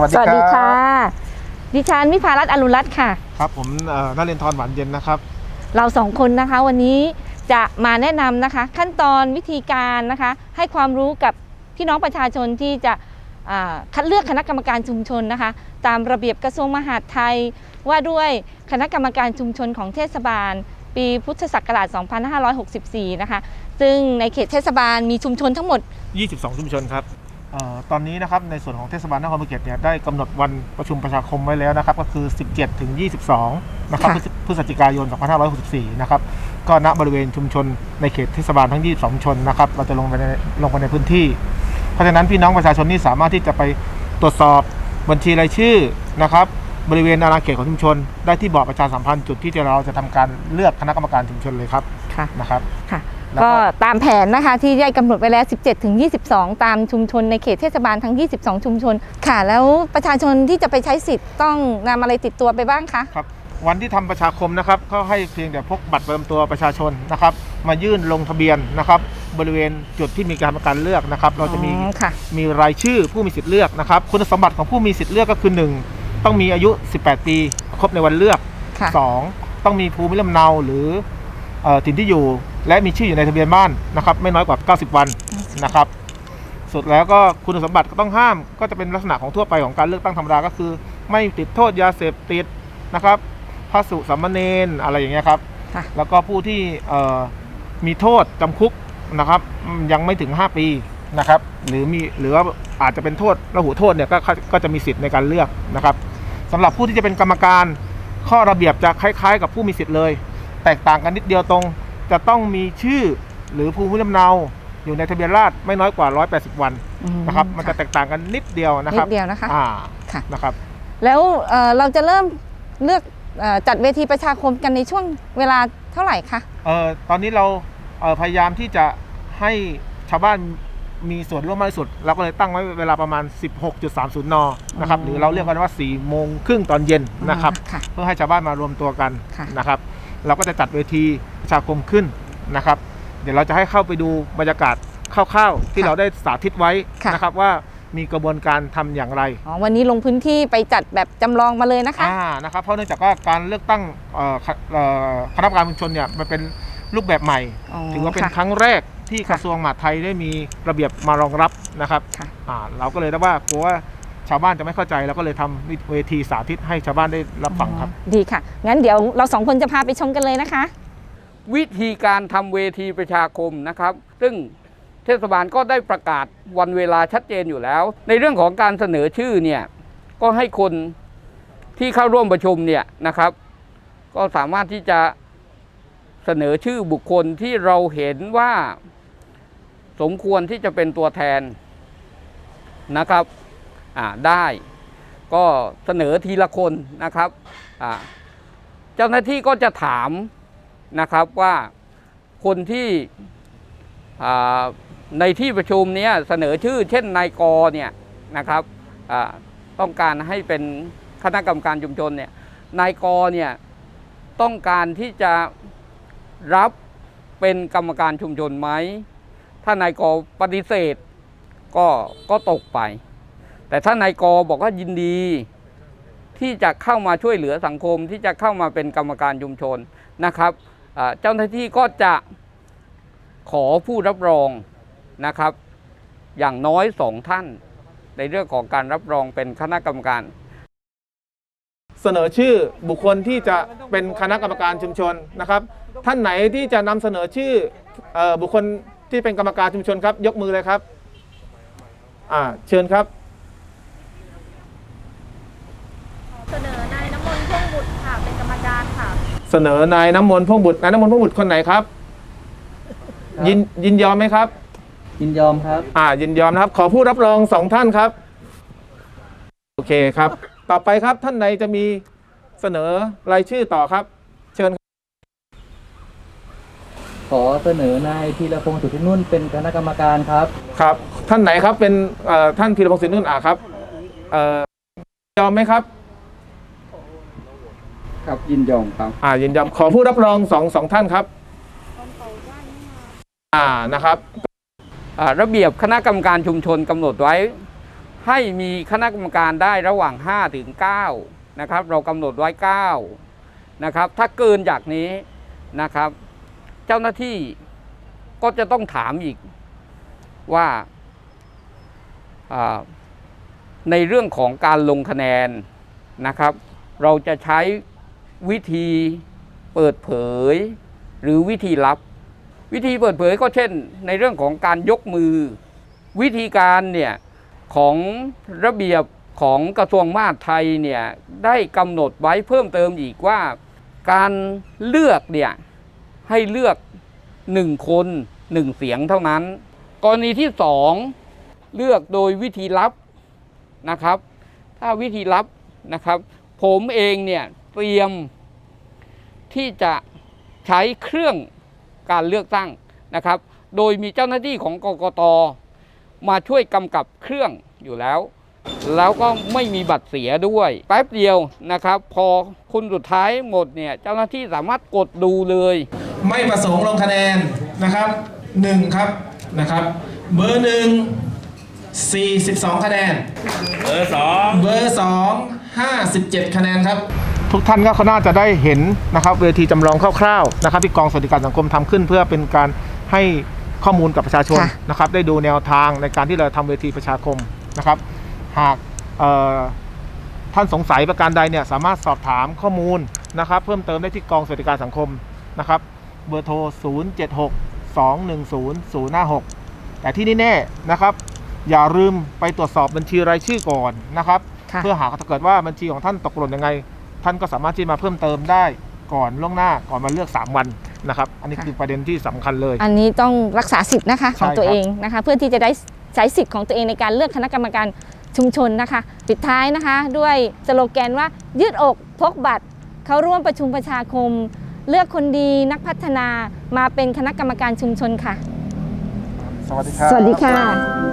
วัสดีสวัสครับดีค่ะ ดิฉันวิภารัตน์อรุณรัตน์ค่ะ ครับผมเอ่อนเรนทรหวานเย็นนะครับ เราสองคนนะคะวันนี้จะมาแนะนำนะคะ ขั้นตอนวิธีการนะคะ ให้ความรู้กับพี่น้องประชาชนที่จะอ่าคัดเลือกคณะกรรมการชุมชนนะคะ ตามระเบียบกระทรวงมหาดไทย ว่าด้วยคณะกรรมการชุมชนของเทศบาล ปีพุทธศักราช 2564 นะคะ ซึ่งในเขตเทศบาลมีชุมชนทั้งหมด 22 ชุมชนครับเอ่อ ตอนนี้นะครับในส่วนของเทศบาลนครภูเก็ตเนี่ยได้กำหนดวันประชุมประชาคมไว้แล้วนะครับ ก็คือ 17 ถึง 22 นะครับค่ะพฤศพฤศจิกายน 2564 นะครับ ก็ณบริเวณชุมชนในเขตเทศบาลทั้ง 22ชุมชนนะครับ เราจะลงไปในลงไปในพื้นที่ เพราะฉะนั้นพี่น้องประชาชนนี่สามารถที่จะไปตรวจสอบบัญชีรายชื่อนะครับบริเวณอาณาเขตของชุมชน ได้ที่บอร์ดประชาสัมพันธ์จุดที่เราจะทำการเลือกคณะกรรมการชุมชนเลยครับค่ะนะครับค่ะแล้ว ก็ก็ตามแผนนะคะที่ได้กำหนดไว้แล้ว 17 ถึง 22 ตามชุมชนในเขตเทศบาลทั้ง 22 ชุมชน ค่ะ แล้วประชาชนที่จะไปใช้สิทธิ์ต้องนำอะไรติดตัวไปบ้างคะครับวันที่ทำประชาคมนะครับก็ให้เพียงแต่พกบัตรประจำตัวประชาชนนะครับ มายื่นลงทะเบียนนะครับบริเวณจุดที่มีการประกันเลือกนะครับ เราจะมีอ๋อค่ะมีรายชื่อผู้มีสิทธิ์เลือกนะครับ คุณสมบัติของผู้มีสิทธิ์เลือกก็คือ 1 ต้องมีอายุ 18 ปี ครบในวันเลือกค่ะ2ต้องมีภูมิลำเนาหรือ เอ่อถิ่นที่อยู่ และมีชื่ออยู่ในทะเบียนบ้านนะครับ ไม่น้อยกว่า 90 วันนะครับ สุดแล้วก็คุณสมบัติก็ต้องห้ามก็จะเป็นลักษณะของทั่วไปของการเลือกตั้งธรรมดาก็คือ ไม่ติดโทษยาเสพติดนะครับพระสุสามเณรอะไรอย่างเงี้ยครับค่ะ แล้วก็ผู้ที่เอ่อมีโทษจำคุกนะครับอืมยังไม่ถึง 5 ปีนะครับ หรือมีหรือว่าอาจจะเป็นโทษระหูโทษเนี่ยก็ก็ก็จะมีสิทธิ์ในการเลือกนะครับสำหรับผู้ที่จะเป็นกรรมการข้อระเบียบจะคล้าย ๆ กับผู้มีสิทธิ์เลย แตกต่างกันนิดเดียวตรง จะต้องมีชื่อหรือภูมิลำเนาอยู่ในทะเบียนราษฎรไม่น้อยกว่า 180 วันอืนะครับ มันจะแตกต่างกันนิดเดียวนะนิครับดเดียวนะคะ อ่าค่ะ นะครับ แล้วเอ่อเราจะเริ่มเลือกเอ่อจัดเวทีประชาคมกันในช่วงเวลาเท่าไหร่คะ เอ่อตอนนี้เราเอ่อพยายามที่จะให้ชาวบ้านมีส่วนร่วมมากที่สุด เราก็เลยตั้งไว้เวลาประมาณ 16.30 น นะครับ หรือเราเรียกกันว่า 4 โมงครึ่งตอนเย็นนะครับค่ะ เพื่อให้ชาวบ้านมารวมตัวกันค่ะ นะครับ เราก็จะจัดเวทีประชาคมขึ้นนะครับ เดี๋ยวเราจะให้เข้าไปดูบรรยากาศคร่าวๆที่ค่ะเราได้สาธิตไว้ค่ะนะครับว่ามีกระบวนการทำอย่างไรอ๋อวันนี้ลงพื้นที่ไปจัดแบบจำลองมาเลยนะคะอ่านะครับเพราะเนื่องจากว่าการเลือกตั้งเอ่อคเอ่อคณะกรรมการชุมชนเนี่ยมันเป็นรูปแบบใหม่อ๋อถือว่าเป็นค่ะครั้งแรกที่ค่ะกระทรวงมหาดไทยได้มีระเบียบมารองรับนะครับค่ะอ่าเราก็เลยได้ว่ากลัวว่า ชาวบ้านจะไม่เข้าใจเราก็เลยทำเวทีสาธิตให้ชาวบ้านได้รับฟังครับอ๋อดีค่ะ งั้นเดี๋ยวเราสองคนจะพาไปชมกันเลยนะคะ วิธีการทำเวทีประชาคมนะครับ ซึ่งเทศบาลก็ได้ประกาศวันเวลาชัดเจนอยู่แล้ว ในเรื่องของการเสนอชื่อเนี่ยก็ให้คนที่เข้าร่วมประชุมเนี่ยนะครับ ก็สามารถที่จะเสนอชื่อบุคคลที่เราเห็นว่าสมควรที่จะเป็นตัวแทนนะครับอ่า ได้ ก็เสนอทีละคนนะครับเจ้าหน้าที่ก็จะถามนะครับว่าคนที่ในที่ประชุมเนี้ยเสนอชื่อ เช่นนายกเนี่ยนะครับต้องการให้เป็นคณะกรรมการชุมชนเนี่ยนายกเนี่ยต้องการที่จะรับเป็นกรรมการชุมชนไหม ถ้านายกปฏิเสธก็ก็ตกไป แต่ถ้านายกบอกว่ายินดี ที่จะเข้ามาช่วยเหลือสังคมที่จะเข้ามาเป็นกรรมการชุมชนนะครับเจ้าหน้าที่ก็จะขอผู้รับรองนะครับ อย่างน้อยสองท่าน ในเรื่องของการรับรองเป็นคณะกรรมการ เสนอชื่อบุคคลที่จะเป็นคณะกรรมการชุมชนนะครับ ท่านไหนที่จะนำเสนอชื่อเออบุคคลที่เป็นกรรมการชุมชนครับ ยกมือเลยครับ อ่าเชิญครับ เสนอนายน้ำมนต์พ่วงบุตรค่ะ เป็นกรรมการค่ะ เสนอนายน้ำมนต์พ่วงบุตรนายน้ำมนต์พ่วงบุตรคนไหนครับ ยินยินยอมไหมครับ ยินยอมครับ อ่า ยินยอมนะครับ ขอผู้รับรองสองท่านครับ โอเคครับ ต่อไปครับท่านใดจะมีเสนอรายชื่อต่อครับ เชิญครับขอเสนอนายพีรพงศ์สุทธินุ่นเป็นคณะกรรมการครับ ครับ ท่านไหนครับเป็นเอ่อท่านพีรพงศ์สินนุ่นอ่าครับเอ่อยอมไหมครับ ครับยินยอมครับอ่ายินยอมขอผู้รับรองสองสองท่านครับอ่านะครับอ่าระเบียบคณะกรรมการชุมชนกำหนดไว้ ให้มีคณะกรรมการได้ระหว่าง5ถึง9นะครับ เรากำหนดไว้9นะครับ ถ้าเกินจากนี้นะครับ เจ้าหน้าที่ก็จะต้องถามอีกว่าอ่าในเรื่องของการลงคะแนนนะครับ เราจะใช้ วิธีเปิดเผย หรือวิธีลับ วิธีเปิดเผยก็เช่น ในเรื่องของการยกมือ วิธีการเนี่ยของระเบียบของกระทรวงมหาดไทยเนี่ยได้กำหนดไว้เพิ่มเติมอีกว่า การเลือกเนี่ยให้เลือกหนึ่งคนหนึ่งเสียงเท่านั้น กรณีที่สองเลือกโดยวิธีลับนะครับ ถ้าวิธีลับนะครับ ผมเองเนี่ย ตรียมที่จะใช้เครื่องการเลือกตั้งนะครับ โดยมีเจ้าหน้าที่ของกกตมาช่วยกำกับเครื่องอยู่แล้ว แล้วก็ไม่มีบัตรเสียด้วยแป๊บเดียวนะครับ พอคุณสุดท้ายหมดเนี่ยเจ้าหน้าที่สามารถกดดูเลย ไม่ประสงค์ลงคะแนนนะครับหนึ่งครับนะครับ เบอร์หนึ่ง42 คะแนน เบอร์สอง เบอร์สอง57 คะแนนครับ ทุกท่านก็น่าจะได้เห็นนะครับเวทีจำลองคร่าวๆนะครับที่กองสวัสดิการสังคมทำขึ้น เพื่อเป็นการให้ข้อมูลกับประชาชนค่ะนะครับได้ดูแนวทางในการที่เราทำเวทีประชาคมนะครับ หากเอ่อท่านสงสัยประการใดเนี่ยสามารถสอบถามข้อมูลนะครับเพิ่มเติมได้ที่กองสวัสดิการสังคมนะครับเบอร์โทร 0 7 6 2 1 0 0 5 6 แต่ที่นี่แน่นะครับ อย่าลืมไปตรวจสอบบัญชีรายชื่อก่อนนะครับค่ะเพื่อหากถ้าเกิดว่าบัญชีของท่านตกหล่นยังไง ท่านก็สามารถที่มาเพิ่มเติมได้ก่อนล่วงหน้าก่อนมาเลือก 3 วันนะครับ อันนี้ค่ะ คือประเด็นที่สำคัญเลย อันนี้ต้องรักษาสิทธิ์นะคะของใช่ตัวครับเองนะคะ เพื่อที่จะได้ใช้สิทธิ์ของตัวเองในการเลือกคณะกรรมการชุมชนนะคะ ปิดท้ายนะคะ ด้วยสโลแกนว่ายืดอกพกบัตร เขาร่วมประชุมประชาคม เลือกคนดีนักพัฒนามาเป็นคณะกรรมการชุมชนค่ะ สวัสดีครับ สวัสดีค่ะ